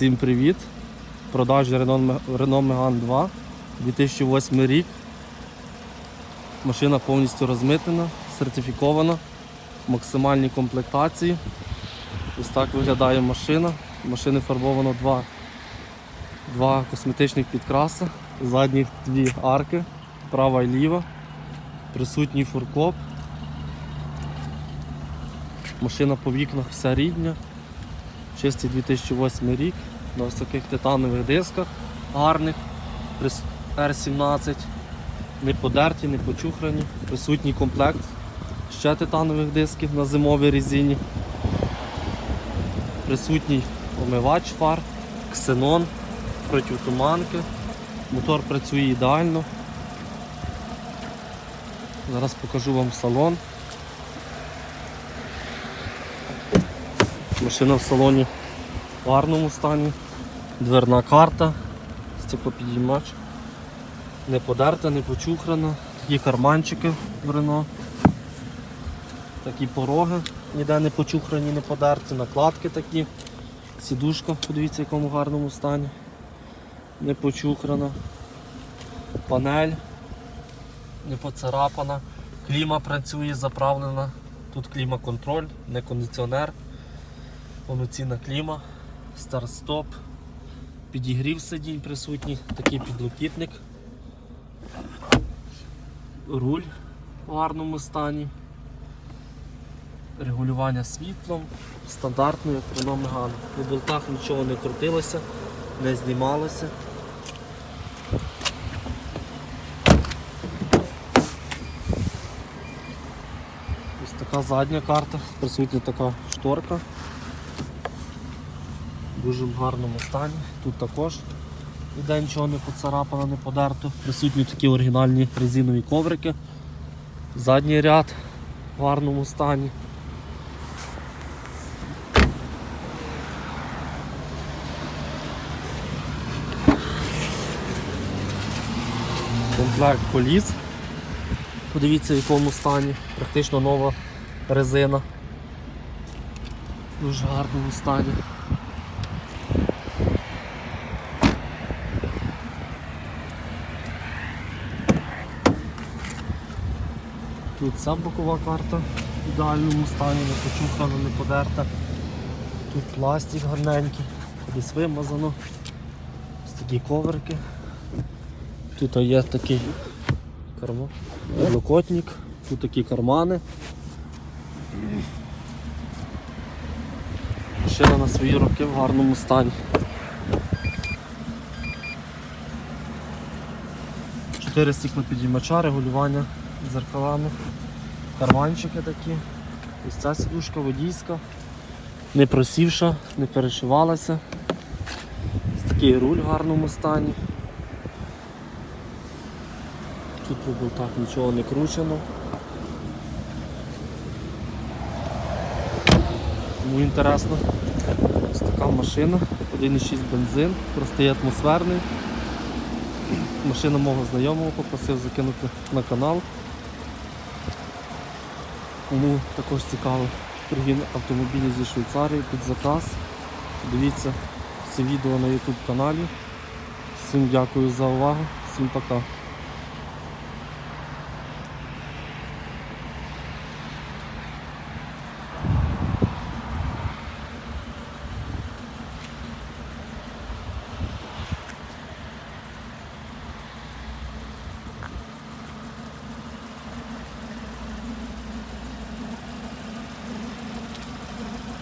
Всім привіт! Продажі Renault Megane 2 2008 рік. Машина повністю розмитнена, сертифікована, в максимальній комплектації. Ось так виглядає машина. Машини фарбовано два, два косметичних підкраси, задніх дві арки, права і ліва, присутній фуркоп. Машина по вікнах вся рідня. Чистий 2008 рік на таких титанових дисках гарних R17, не подерті, не почухрані, присутній комплект ще титанових дисків на зимовій резині. Присутній омивач фар, ксенон, протитуманки. Мотор працює ідеально. Зараз покажу вам салон. Машина в салоні в гарному стані. Дверна карта, стеклопідіймач. Не подерта, не почухрана. Такі карманчики в Рено. Такі пороги, ніде не почухрані, не подерті, накладки такі. Сідушка, подивіться, в якому гарному стані. Не почухрана. Панель не поцарапана. Кліма працює, заправлена. Тут клімаконтроль, не кондиціонер повноцінна кліма, старт-стоп, підігрів сидінь присутній, такий підлокітник, руль в гарному стані, регулювання світлом, стандартно, як Renault Megane. На болтах нічого не крутилося, не знімалося. Ось така задня карта, присутня така шторка. Дуже в гарному стані. Тут також ніде нічого не поцарапано, не подерто. Присутні такі оригінальні резинові коврики. Задній ряд в гарному стані. Комплект коліс. Подивіться в якому стані. Практично нова резина. Дуже гарному стані. Тут ця бокова карта в ідеальному стані, не почухана, не подерта. Тут пластик гарненький, кудись вимазано. Ось такі коверки. Тут є такий карма, підлокотник, тут такі кармани. Машина на свої роки в гарному стані. Чотири стіклопідіймача, регулювання дзеркалами, карманчики такі. Ось ця сідушка водійська, не просівша, не перешивалася. Ось такий руль в гарному стані. Тут по болтах нічого не кручено. Тому інтересно. Ось така машина, 1,6 бензин, простий атмосферний. Машина мого знайомого попросив закинути на канал. Кому також цікаво пригін автомобілі зі Швейцарії під заказ. Дивіться це відео на YouTube каналі. Всім дякую за увагу, всім пока.